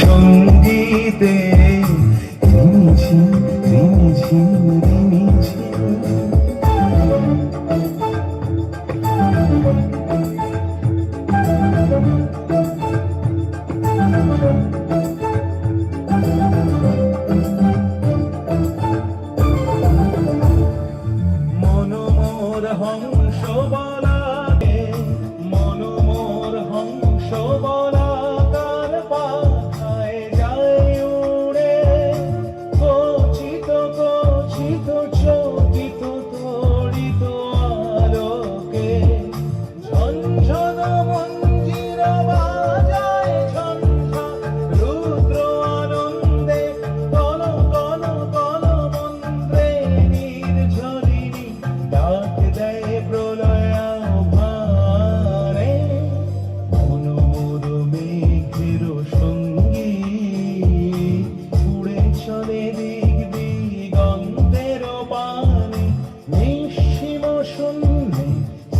সঙ্গীতে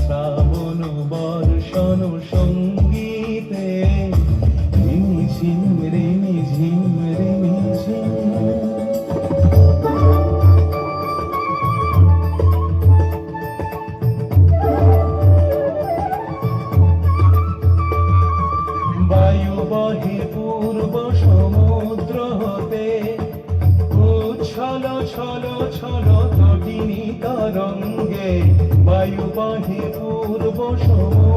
শ্রাবণ বর্ষণ সঙ্গীতে। ঝিম রেমি ঝিম। রেমি বায়ু বহে পূর্ব সরত তরঙ্গে বায়ু বাহে পূর্ব সময়।